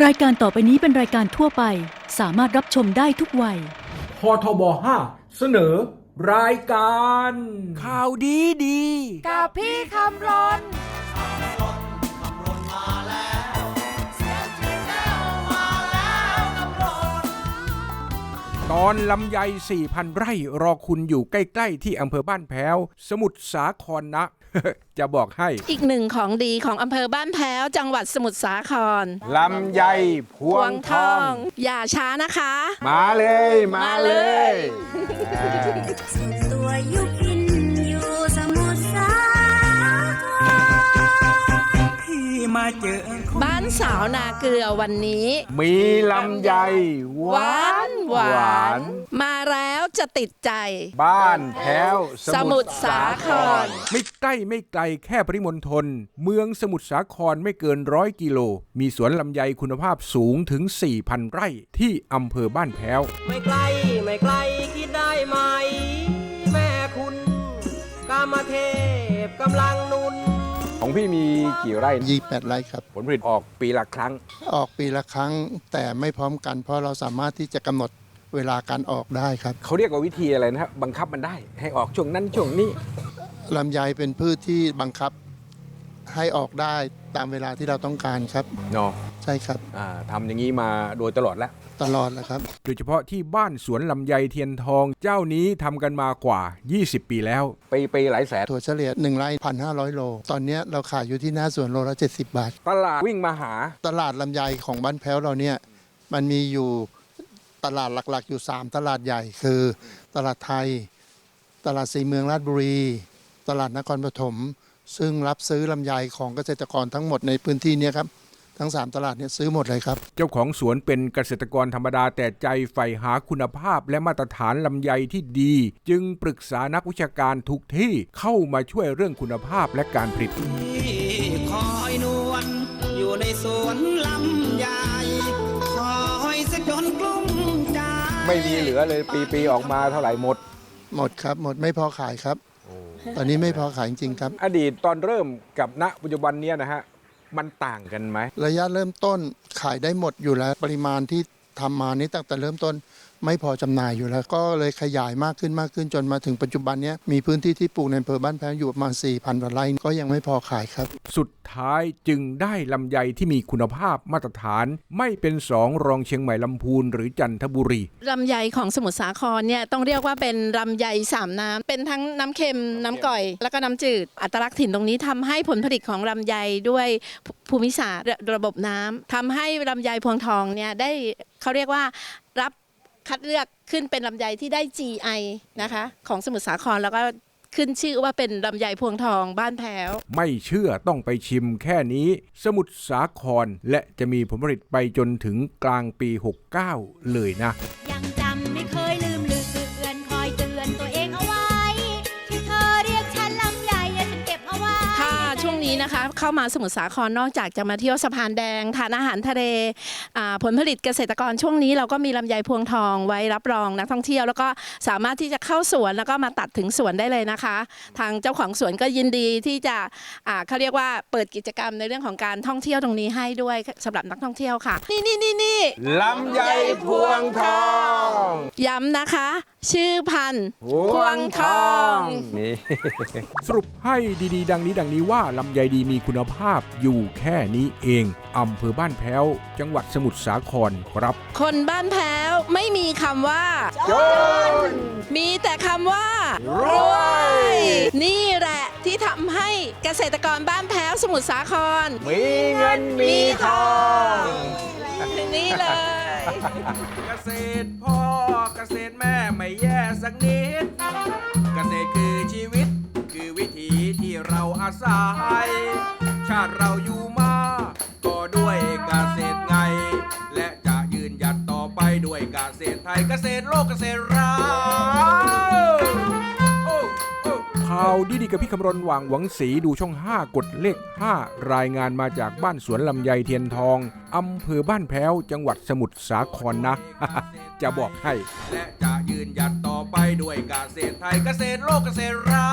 รายการต่อไปนี้เป็นรายการทั่วไป สามารถรับชมได้ทุกวัย พทบ5เสนอ รายการ ข่าวดีดี กับพี่คำรนตอนลำไย4,000 ไร่รอคุณอยู่ใกล้ ๆ ที่อำเภอบ้านแพ้ว สมุทรสาครนะ จะบอกให้ อีกหนึ่งของดีของอำเภอบ้านแพ้ว จังหวัดสมุทรสาครลำไยพวงทอง อย่าช้านะคะ มาเลย มาเลยสุดตัวยุพินอยู่สมุทรสาครที่มาเจอ บ้านสาวนาเกลือวันนี้ มีลำไยหหวาน หวาน มาแล้วจะติดใจ บ้านแพ้วสมุทรสาคร ไม่ใกล้ไม่ไกลแค่ปริมณฑลเมืองสมุทรสาครไม่เกินร้อยกิโล มีสวนลำไยคุณภาพสูงถึง 4,000 ไร่ที่อำเภอบ้านแพ้ว ไม่ไกลไม่ไกลคิดได้ไหม แม่คุณกามเทพกำลังหนุน ของพี่มีกี่ไร่ ยี่แปดไร่ครับ ผลผลิตออกปีละครั้ง ออกปีละครั้งแต่ไม่พร้อมกัน เพราะเราสามารถที่จะกำหนด เวลาการออกได้ครับเขาเรียกว่าวิธีอะไรนะครับบังคับมันได้ ให้ออกช่วงนั้นช่วงนี้ลำไยเป็นพืชที่บังคับให้ออกได้ตามเวลาที่เราต้องการครับ เนาะใช่ครับ อ่าทำอย่างนี้มาโดยตลอดแล้ว ตลอดแหละครับ โดยเฉพาะที่บ้านสวนลำไยเทียนทองเจ้านี้ทำกันมากว่า 20 ปีแล้ว ไปไปหลายแสนถั่วเฉลี่ย1ไร่พันห้าร้อยโล ตอนเนี้ยเราขายอยู่ที่หน้าสวนโลละ70 บาท ตลาดวิ่งมาหา ตลาดลำไยของบ้านแพ้วเราเนี่ยมันมีอยู่ ตลาดหลักๆ อยู่ 3 ตลาดใหญ่คือ ตลาดไทย ตลาดสีเมืองราชบุรี ตลาดนครปฐมซึ่งรับซื้อลำไยของเกษตรกรทั้งหมดในพื้นที่เนี้ครับทั้ง 3 ตลาดเนี่ยซื้อหมดเลยครับ เจ้าของสวนเป็นเกษตรกรธรรมดาแต่ใจใฝ่หาคุณภาพและมาตรฐานลำไยที่ดี จึงปรึกษานักวิชาการทุกที่เข้ามาช่วยเรื่องคุณภาพและการผลิตคอยนวลอยู่ในสวนลำ ไม่มีเหลือเลยปีปีๆออกมาเท่าไหร่หมด หมดครับ หมดไม่พอขายครับ ตอนนี้ไม่พอขายจริงๆครับ อดีตตอนเริ่มกับณปัจจุบันเนี้ยนะฮะมันต่างกันไหมระยะเริ่มต้นขายได้หมดอยู่แล้วปริมาณที่ ทำมานี้ตั้งแต่เริ่มต้นไม่พอจำหน่ายอยู่แล้ว ก็เลยขยายมากขึ้นมากขึ้นจนมาถึงปัจจุบันเนี้ยมีพื้นที่ที่ปลูกในอำเภอบ้านแพ้วอยู่ประมาณ4,000กว่าไร่ก็ยังไม่พอขายครับ สุดท้ายจึงได้ลำไยที่มีคุณภาพมาตรฐาน ไม่เป็นสองรองเชียงใหม่ลำพูนหรือจันทบุรีลำไยของสมุทรสาครเนี่ยต้องเรียกว่าเป็นลำไยสามน้ำเป็นทั้งน้ำเค็มน้ำก่อย แล้วก็น้ำจืด อัตลักษณ์ถิ่นตรงนี้ทำให้ผลผลิตของลำไยด้วยภูภูมิศาสตร์ระบบน้ำทำให้ลำไยพวงทองเนี่ยได้ เขาเรียกว่ารับคัดเลือกขึ้นเป็นลำไยที่ได้ GI นะคะ ของสมุทรสาครแล้วก็ขึ้นชื่อว่าเป็นลำไยพวงทองบ้านแพ้ว ไม่เชื่อต้องไปชิมแค่นี้ สมุทรสาครและจะมีผลผลิตไปจนถึงกลางปี 69 เลยนะ นี้นะคะ เข้ามาสมุทรสาครนอกจากจะมาเที่ยวสะพานแดงทานอาหารทะเลอ่าผลผลิตเกษตรกรช่วงนี้เราก็มีลำไยพวงทองไว้รับรองนักท่องเที่ยว แล้วก็สามารถที่จะเข้าสวนแล้วก็มาตัดถึงสวนได้เลยนะคะ ทางเจ้าของสวนก็ยินดีที่จะอ่าเขาเรียกว่าเปิดกิจกรรมในเรื่องของการท่องเที่ยวตรงนี้ให้ด้วยสำหรับนักท่องเที่ยวค่ะ นี่นี่นี่นี่ลำไยพวงทอง ย้ำนะคะ ชื่อพันธุ์พวงทองนี่สรุปให้ดีๆ ดังนี้ดังนี้ว่าลำไยดีมีคุณภาพอยู่แค่นี้เองอำเภอบ้านแพ้ว จังหวัดสมุทรสาครครับ คนบ้านแพ้วไม่มีคำว่าจนมีแต่คำว่ารวยนี่แหละที่ทำให้เกษตรกรบ้านแพ้วสมุทรสาคร มีเงินมีทองนี่เลยเกษตรพ่อเกษตรแม่ไม่แย่สักนิด เราอาศัยชาติเราอยู่มาก็ด้วยเกษตรไง และจะยืนหยัดต่อไปด้วยเกษตรไทยเกษตรโลกเกษตรเราโอ้โอ้ข่าวดีๆกับพี่คำรณหว่างหวังสีดูช่อง 5 กดเลข 5 รายงานมาจากบ้านสวนลำไยเทียนทองอำเภอบ้านแพ้ว จังหวัดสมุทรสาครนะ จะบอกให้ และจะยืนหยัดต่อไปด้วยเกษตรไทยเกษตรโลกเกษตรเรา